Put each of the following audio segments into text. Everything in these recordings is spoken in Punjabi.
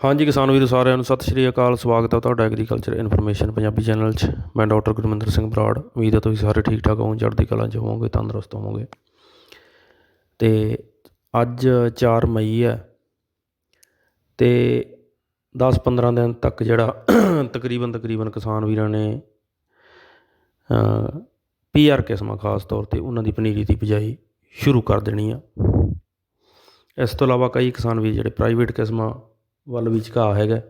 ਹਾਂਜੀ ਕਿਸਾਨ ਵੀਰੋ ਸਾਰਿਆਂ ਨੂੰ ਸਤਿ ਸ਼੍ਰੀ ਅਕਾਲ, ਸਵਾਗਤ ਹੈ ਤੁਹਾਡਾ ਐਗਰੀਕਲਚਰ ਇਨਫੋਰਮੇਸ਼ਨ ਪੰਜਾਬੀ ਚੈਨਲ 'ਚ। ਮੈਂ ਡਾਕਟਰ ਗੁਰਮਿੰਦਰ ਸਿੰਘ ਬਰਾੜ, ਉਮੀਦ ਹੈ ਤੁਸੀਂ ਸਾਰੇ ਠੀਕ ਠਾਕ ਹੋ ਚੜ੍ਹਦੀ ਕਲਾ 'ਚ ਹੋਵੋਗੇ, ਤੰਦਰੁਸਤ ਹੋਵੋਗੇ। ਤੇ ਅੱਜ 4 ਮਈ ਹੈ ਤੇ 10-15 ਦਿਨ ਤੱਕ ਜਿਹੜਾ ਤਕਰੀਬਨ ਤਕਰੀਬਨ ਕਿਸਾਨ ਵੀਰਾਂ ਨੇ ਪੀਆਰ ਕਿਸਮਾਂ ਖਾਸ ਤੌਰ ਤੇ ਉਹਨਾਂ ਦੀ ਪਨੀਰੀ ਦੀ ਬਿਜਾਈ ਸ਼ੁਰੂ ਕਰ ਦੇਣੀ ਆ। ਇਸ ਤੋਂ ਇਲਾਵਾ ਕਈ ਕਿਸਾਨ ਵੀਰ ਜਿਹੜੇ ਪ੍ਰਾਈਵੇਟ ਕਿਸਮਾਂ ਵੱਲ ਵੀ ਝੁਕਾਅ ਹੈਗਾ।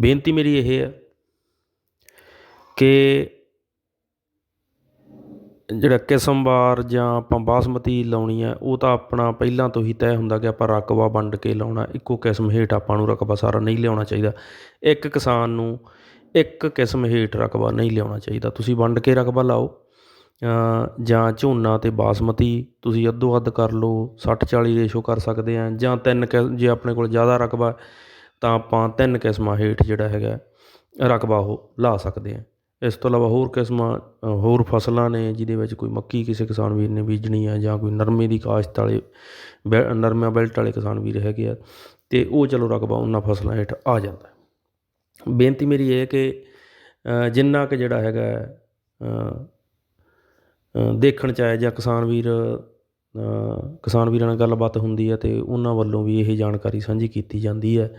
ਬੇਨਤੀ ਮੇਰੀ ਇਹ ਹੈ ਕਿ ਜਿਹੜਾ ਕਿਸਮਵਾਰ ਜਾਂ ਆਪਾਂ ਬਾਸਮਤੀ ਲਾਉਣੀ ਹੈ ਉਹ ਤਾਂ ਆਪਣਾ ਪਹਿਲਾਂ ਤੋਂ ਹੀ ਤੈਅ ਹੁੰਦਾ ਕਿ ਆਪਾਂ ਰਕਬਾ ਵੰਡ ਕੇ ਲਾਉਣਾ, ਇੱਕੋ ਕਿਸਮ ਹੇਠ ਆਪਾਂ ਨੂੰ ਰਕਬਾ ਸਾਰਾ ਨਹੀਂ ਲਿਆਉਣਾ ਚਾਹੀਦਾ। ਇੱਕ ਕਿਸਾਨ ਨੂੰ ਇੱਕ ਕਿਸਮ ਹੇਠ ਰਕਬਾ ਨਹੀਂ ਲਿਆਉਣਾ ਚਾਹੀਦਾ। ਤੁਸੀਂ ਵੰਡ ਕੇ ਰਕਬਾ ਲਾਓ। ਜਾਂ ਝੋਨਾ ਅਤੇ ਬਾਸਮਤੀ ਤੁਸੀਂ ਅੱਧੋ ਅੱਧ ਕਰ ਲਓ, ਸੱਠ ਚਾਲੀ ਰੇਸ਼ੋ ਕਰ ਸਕਦੇ ਹਾਂ ਜਾਂ ਤਿੰਨ ਕਿ ਜੇ ਆਪਣੇ ਕੋਲ ਜ਼ਿਆਦਾ ਰਕਬਾ ਤਾਂ ਆਪਾਂ ਤਿੰਨ ਕਿਸਮਾਂ ਹੇਠ ਜਿਹੜਾ ਹੈਗਾ ਰਕਬਾ ਉਹ ਲਾ ਸਕਦੇ ਹਾਂ ਇਸ ਤੋਂ ਇਲਾਵਾ ਹੋਰ ਕਿਸਮਾਂ ਹੋਰ ਫਸਲਾਂ ਨੇ ਜਿਹਦੇ ਵਿੱਚ ਕੋਈ ਮੱਕੀ ਕਿਸੇ ਕਿਸਾਨ ਵੀਰ ਨੇ ਬੀਜਣੀ ਆ, ਜਾਂ ਕੋਈ ਨਰਮੇ ਦੀ ਕਾਸ਼ਤ ਵਾਲੇ ਬੈ, ਨਰਮਾ ਬੈਲਟ ਵਾਲੇ ਕਿਸਾਨ ਵੀਰ ਹੈਗੇ ਆ, ਤੇ ਉਹ ਚਲੋ ਰਕਬਾ ਉਹਨਾਂ ਫਸਲਾਂ ਹੇਠ ਆ ਜਾਂਦਾ ਬੇਨਤੀ ਮੇਰੀ ਇਹ ਹੈ ਕਿ ਜਿੰਨਾ ਕੁ ਜਿਹੜਾ ਹੈਗਾ ਦੇਖਣ ਚ ਆਇਆ ਜਾਂ ਕਿਸਾਨ ਵੀਰ ਕਿਸਾਨ ਵੀਰਾਂ ਨਾਲ ਗੱਲਬਾਤ ਹੁੰਦੀ ਹੈ ਅਤੇ ਉਹਨਾਂ ਵੱਲੋਂ ਵੀ ਇਹ ਜਾਣਕਾਰੀ ਸਾਂਝੀ ਕੀਤੀ ਜਾਂਦੀ ਹੈ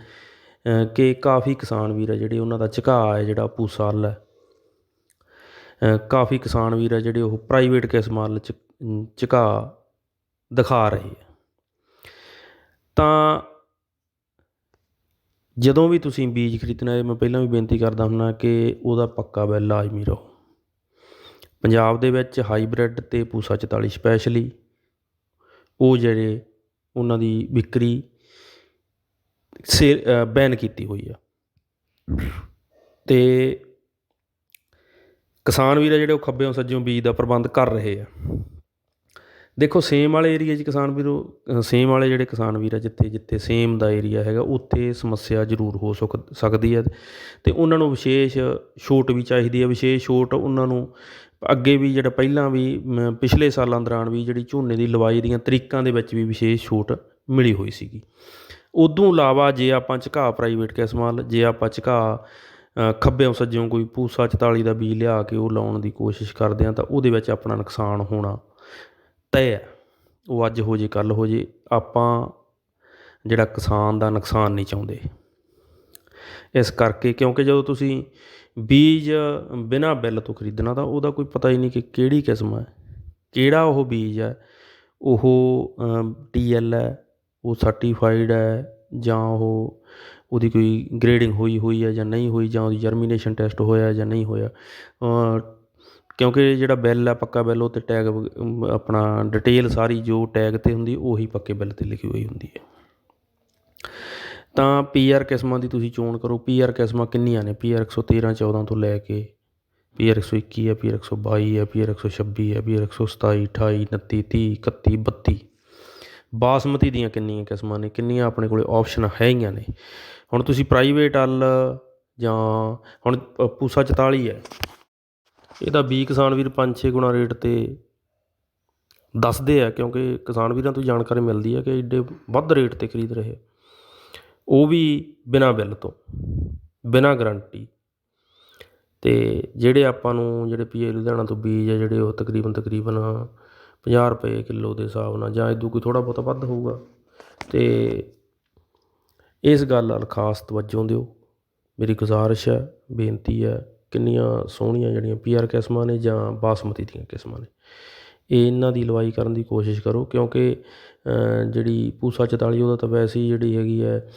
ਕਿ ਕਾਫੀ ਕਿਸਾਨ ਵੀਰ ਆ ਜਿਹੜੇ ਉਹਨਾਂ ਦਾ ਝੁਕਾਅ ਹੈ ਜਿਹੜਾ ਭੂਸਾਲ ਹੈ ਕਾਫੀ ਕਿਸਾਨ ਵੀਰ ਆ ਜਿਹੜੇ ਉਹ ਪ੍ਰਾਈਵੇਟ ਕਿਸਮਾਂ ਚ, ਝੁਕਾਅ ਦਿਖਾ ਰਹੇ ਆ। ਤਾਂ ਜਦੋਂ ਵੀ ਤੁਸੀਂ ਬੀਜ ਖਰੀਦਣਾ ਹੈ ਮੈਂ ਪਹਿਲਾਂ ਵੀ ਬੇਨਤੀ ਕਰਦਾ ਹੁੰਦਾ ਕਿ ਉਹਦਾ ਪੱਕਾ ਬਿੱਲ ਲਾਜ਼ਮੀ ਰਹੋ। ਪੰਜਾਬ ਦੇ ਵਿੱਚ ਹਾਈਬ੍ਰਿਡ ਅਤੇ ਪੂਸਾ 44 ਸਪੈਸ਼ਲੀ ਉਹ ਜਿਹੜੇ ਉਹਨਾਂ ਦੀ ਵਿਕਰੀ ਸੇ ਬੈਨ ਕੀਤੀ ਹੋਈ ਆ। ਤੇ ਕਿਸਾਨ ਵੀਰ ਆ ਜਿਹੜੇ ਉਹ ਖੱਬਿਓਂ ਸੱਜਿਓਂ ਬੀਜ ਦਾ ਪ੍ਰਬੰਧ ਕਰ ਰਹੇ ਆ। ਦੇਖੋ, ਸੇਮ ਵਾਲੇ ਏਰੀਆ 'ਚ ਕਿਸਾਨ ਵੀਰੋ ਸੇਮ ਵਾਲੇ ਜਿਹੜੇ ਕਿਸਾਨ ਵੀਰ ਆ ਜਿੱਥੇ ਜਿੱਥੇ ਸੇਮ ਦਾ ਏਰੀਆ ਹੈਗਾ, ਉੱਥੇ ਸਮੱਸਿਆ ਜ਼ਰੂਰ ਹੋ ਸਕਦੀ ਹੈ ਤੇ ਉਹਨਾਂ ਨੂੰ ਵਿਸ਼ੇਸ਼ ਛੋਟ ਵੀ ਚਾਹੀਦੀ ਹੈ ਵਿਸ਼ੇਸ਼ ਛੋਟ ਉਹਨਾਂ ਨੂੰ ਅੱਗੇ ਵੀ ਜਿਹੜਾ ਪਹਿਲਾਂ ਵੀ ਮ, ਪਿਛਲੇ ਸਾਲਾਂ ਦੌਰਾਨ ਵੀ ਜਿਹੜੀ ਝੋਨੇ ਦੀ ਲਵਾਈ ਦੀਆਂ ਤਰੀਕਾਂ ਦੇ ਵਿੱਚ ਵੀ ਵਿਸ਼ੇਸ਼ ਛੋਟ ਮਿਲੀ ਹੋਈ ਸੀਗੀ। ਉਦੋਂ ਇਲਾਵਾ ਜੇ ਆਪਾਂ ਝਕਾ ਪ੍ਰਾਈਵੇਟ ਕਿਸਮਾਂ ਜੇ ਆਪਾਂ ਝਕਾ ਖੱਬਿਓਂ ਸੱਜਿਓਂ ਕੋਈ ਪੂਸਾ 44 ਦਾ ਬੀਜ ਲਿਆ ਕੇ ਉਹ ਲਾਉਣ ਦੀ ਕੋਸ਼ਿਸ਼ ਕਰਦੇ ਆ ਤਾਂ ਉਹਦੇ ਵਿੱਚ ਆਪਣਾ ਨੁਕਸਾਨ ਹੋਣਾ ਤੈਅ ਹੈ। ਉਹ ਅੱਜ ਹੋ ਜੇ ਕੱਲ ਹੋ ਜੇ ਆਪਾਂ ਜਿਹੜਾ ਕਿਸਾਨ ਦਾ ਨੁਕਸਾਨ ਨਹੀਂ ਚਾਹੁੰਦੇ। ਇਸ ਕਰਕੇ ਕਿਉਂਕਿ ਜਦੋਂ ਤੁਸੀਂ ਬੀਜ ਬਿਨਾਂ ਬਿੱਲ ਤੋਂ ਖਰੀਦਣਾ ਤਾਂ ਉਹਦਾ ਕੋਈ ਪਤਾ ਹੀ ਨਹੀਂ ਕਿ ਕਿਹੜੀ ਕਿਸਮ ਹੈ, ਕਿਹੜਾ ਉਹ ਬੀਜ ਹੈ, ਉਹ ਟੀ ਐੱਲ ਹੈ, ਉਹ ਸਰਟੀਫਾਈਡ ਹੈ ਜਾਂ ਉਹ, ਉਹਦੀ ਕੋਈ ਗ੍ਰੇਡਿੰਗ ਹੋਈ ਹੋਈ ਹੈ ਜਾਂ ਨਹੀਂ ਹੋਈ ਜਾਂ ਉਹਦੀ ਜਰਮੀਨੇਸ਼ਨ ਟੈਸਟ ਹੋਇਆ ਜਾਂ ਨਹੀਂ ਹੋਇਆ ਕਿਉਂਕਿ ਜਿਹੜਾ ਬਿੱਲ ਹੈ ਪੱਕਾ ਬਿੱਲ, ਉਹ ਤੇ ਟੈਗ ਆਪਣਾ ਡਿਟੇਲ ਸਾਰੀ ਜੋ ਟੈਗ ਤੇ ਹੁੰਦੀ, ਉਹੀ ਪੱਕੇ ਬਿੱਲ ਤੇ ਲਿਖੀ ਹੋਈ ਹੁੰਦੀ ਹੈ। ਤਾਂ ਪੀਆਰ ਕਿਸਮਾਂ ਦੀ ਤੁਸੀਂ ਚੋਣ ਕਰੋ। ਪੀਆਰ ਕਿਸਮਾਂ ਕਿੰਨੀਆਂ ਨੇ? ਪੀਆਰ 113 14 ਤੋਂ ਲੈ ਕੇ ਪੀਆਰ 121 ਹੈ ਪੀਆਰ 122 ਹੈ ਪੀਆਰ 126 ਹੈ ਪੀਆਰ 127 28 29 30 31 32 ਬਾਸਮਤੀ ਦੀਆਂ ਕਿੰਨੀਆਂ ਕਿਸਮਾਂ ਨੇ? ਕਿੰਨੀਆਂ ਆਪਣੇ ਕੋਲੇ ਆਪਸ਼ਨ ਹੈਗੀਆਂ ਨੇ? ਹੁਣ ਤੁਸੀਂ ਪ੍ਰਾਈਵੇਟ ਵੱਲ ਜਾਂ ਹੁਣ ਪੂਸਾ 44 ਹੈ। ਇਹਦਾ ਵੀ ਕਿਸਾਨ ਵੀਰ 5-6 ਗੁਣਾ ਰੇਟ ਤੇ ਦੱਸਦੇ ਆ, ਕਿਉਂਕਿ ਕਿਸਾਨ ਵੀਰਾਂ ਤੋਂ ਜਾਣਕਾਰੀ ਮਿਲਦੀ ਹੈ ਕਿ ਏਡੇ ਵੱਧ ਰੇਟ ਤੇ ਖਰੀਦ ਰਹੇ ਉਹ ਵੀ ਬਿਨਾਂ ਬਿੱਲ ਤੋਂ, ਬਿਨਾਂ ਗਰੰਟੀ ਅਤੇ ਜਿਹੜੇ ਆਪਾਂ ਨੂੰ, ਜਿਹੜੇ ਪੀਏ ਲੁਧਿਆਣਾ ਤੋਂ ਬੀਜ ਆ, ਜਿਹੜੇ ਉਹ ਤਕਰੀਬਨ ਤਕਰੀਬਨ 50 ਰੁਪਏ ਕਿਲੋ ਦੇ ਹਿਸਾਬ ਨਾਲ ਜਾਂ ਇਦੋਂ ਕੋਈ ਥੋੜ੍ਹਾ ਬਹੁਤਾ ਵੱਧ ਹੋਊਗਾ। ਅਤੇ ਇਸ ਗੱਲ ਨਾਲ ਖਾਸ ਤਵੱਜੋ ਦਿਓ। ਮੇਰੀ ਗੁਜ਼ਾਰਿਸ਼ ਹੈ, ਬੇਨਤੀ ਹੈ, ਕਿੰਨੀਆਂ ਸੋਹਣੀਆਂ ਜਿਹੜੀਆਂ ਪੀਆਰ ਕਿਸਮਾਂ ਨੇ ਜਾਂ ਬਾਸਮਤੀ ਦੀਆਂ ਕਿਸਮਾਂ ਨੇ। ਇਹ ਇਹਨਾਂ ਦੀ ਲਵਾਈ ਕਰਨ ਦੀ ਕੋਸ਼ਿਸ਼ ਕਰੋ, ਕਿਉਂਕਿ ਜਿਹੜੀ ਪੂਸਾ 44 ਉਹਦਾ ਤਾਂ ਵੈਸੇ ਹੀ ਜਿਹੜੀ ਹੈਗੀ ਹੈ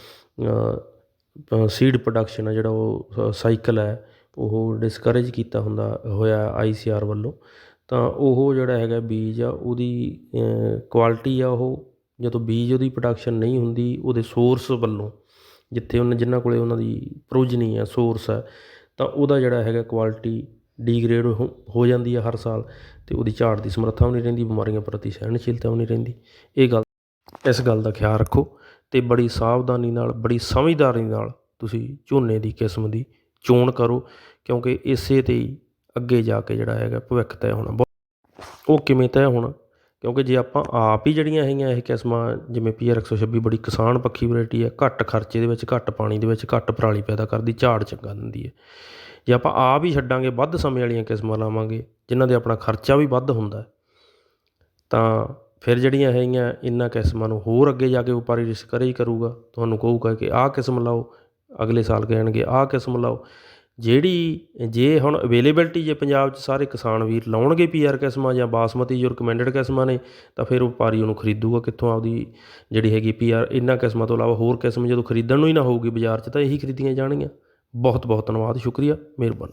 ਸੀਡ ਪ੍ਰੋਡਕਸ਼ਨ ਆ ਜਿਹੜਾ ਉਹ ਸਾਈਕਲ ਹੈ, ਉਹ ਡਿਸਕਰੇਜ ਕੀਤਾ ਹੁੰਦਾ, ਹੋਇਆ ਆਈ ਸੀ ਆਰ ਵੱਲੋਂ। ਤਾਂ ਉਹ ਜਿਹੜਾ ਹੈਗਾ ਬੀਜ ਆ, ਉਹਦੀ ਕੁਆਲਿਟੀ ਆ ਉਹ, ਜਦੋਂ ਬੀਜ ਉਹਦੀ ਪ੍ਰੋਡਕਸ਼ਨ ਨਹੀਂ ਹੁੰਦੀ, ਉਹਦੇ ਸੋਰਸ ਵੱਲੋਂ, ਜਿੱਥੇ ਉਹਨਾਂ ਜਿਨ੍ਹਾਂ ਕੋਲੇ ਉਹਨਾਂ ਦੀ ਪ੍ਰੋਜਨੀ ਆ ਸੋਰਸ ਹੈ ਤਾਂ ਉਹਦਾ ਜਿਹੜਾ ਹੈਗਾ ਕੁਆਲਿਟੀ ਡੀਗ੍ਰੇਡ ਹੋ ਜਾਂਦੀ ਆ ਹਰ ਸਾਲ, ਤੇ ਉਹਦੀ ਝਾੜ ਦੀ ਸਮਰੱਥਾ ਵੀ ਨਹੀਂ ਰਹਿੰਦੀ, ਬਿਮਾਰੀਆਂ ਪ੍ਰਤੀ ਸਹਿਣਸ਼ੀਲਤਾ ਵੀ ਨਹੀਂ ਰਹਿੰਦੀ। ਇਹ ਗੱਲ, ਇਸ ਗੱਲ ਦਾ ਖਿਆਲ ਰੱਖੋ। ਅਤੇ ਬੜੀ ਸਾਵਧਾਨੀ ਨਾਲ, ਬੜੀ ਸਮਝਦਾਰੀ ਨਾਲ ਤੁਸੀਂ ਝੋਨੇ ਦੀ ਕਿਸਮ ਦੀ ਚੋਣ ਕਰੋ, ਕਿਉਂਕਿ ਇਸੇ ਤੇ ਹੀ ਅੱਗੇ ਜਾ ਕੇ ਜਿਹੜਾ ਹੈਗਾ ਭਵਿੱਖ ਤੈਅ ਹੋਣਾ ਬਹੁਤ- ਉਹ ਕਿਵੇਂ ਤੈਅ ਹੋਣਾ? ਕਿਉਂਕਿ ਜੇ ਆਪਾਂ ਆਪ ਹੀ ਜਿਹੜੀਆਂ ਹੈਗੀਆਂ ਇਹ ਕਿਸਮਾਂ, ਜਿਵੇਂ ਪੀਆਰ 126 ਬੜੀ ਕਿਸਾਨ ਪੱਖੀ ਵੈਰਾਈਟੀ ਹੈ, ਘੱਟ ਖਰਚੇ ਦੇ ਵਿੱਚ, ਘੱਟ ਪਾਣੀ ਦੇ ਵਿੱਚ, ਘੱਟ ਪਰਾਲੀ ਪੈਦਾ ਕਰਦੀ, ਝਾੜ ਚੰਗਾ ਦਿੰਦੀ ਹੈ। ਜੇ ਆਪਾਂ ਆਪ ਹੀ ਛੱਡਾਂਗੇ, ਵੱਧ ਸਮੇਂ ਵਾਲੀਆਂ ਕਿਸਮਾਂ ਲਾਵਾਂਗੇ, ਜਿਨ੍ਹਾਂ ਦੇ ਆਪਣਾ ਖਰਚਾ ਵੀ ਵੱਧ ਹੁੰਦਾ ਤਾਂ ਫਿਰ ਜਿਹੜੀਆਂ ਹੈਗੀਆਂ ਇਹਨਾਂ ਕਿਸਮਾਂ ਨੂੰ ਹੋਰ ਅੱਗੇ ਜਾ ਕੇ ਵਪਾਰੀ ਰਿਸਕ ਕਰੇ ਹੀ ਕਰੂਗਾ, ਤੁਹਾਨੂੰ ਕਹੂਗਾ ਕਿ ਆਹ ਕਿਸਮ ਲਾਓ, ਅਗਲੇ ਸਾਲ ਕਹਿਣਗੇ ਆਹ ਕਿਸਮ ਲਾਓ। ਜਿਹੜੀ ਜੇ ਹੁਣ ਅਵੇਲੇਬਿਲਟੀ ਜੇ ਪੰਜਾਬ 'ਚ ਸਾਰੇ ਕਿਸਾਨ ਵੀਰ ਲਾਉਣਗੇ ਪੀਆਰ ਕਿਸਮਾਂ ਜਾਂ ਬਾਸਮਤੀ ਜੋ ਰਿਕਮੈਂਡਡ ਕਿਸਮਾਂ ਨੇ, ਤਾਂ ਫਿਰ ਵਪਾਰੀ ਉਹਨੂੰ ਖਰੀਦੂਗਾ ਕਿੱਥੋਂ ਆਪਦੀ ਜਿਹੜੀ ਹੈਗੀ ਪੀਆਰ ਇਹਨਾਂ ਕਿਸਮਾਂ ਤੋਂ ਇਲਾਵਾ ਹੋਰ ਕਿਸਮ ਜਦੋਂ ਖਰੀਦਣ ਨੂੰ ਹੀ ਨਾ ਹੋਊਗੀ ਬਾਜ਼ਾਰ 'ਚ ਤਾਂ ਇਹੀ ਖਰੀਦੀਆਂ ਜਾਣਗੀਆਂ। ਬਹੁਤ ਬਹੁਤ ਧੰਨਵਾਦ, ਸ਼ੁਕਰੀਆ, ਮਿਹਰਬਾਨੀ।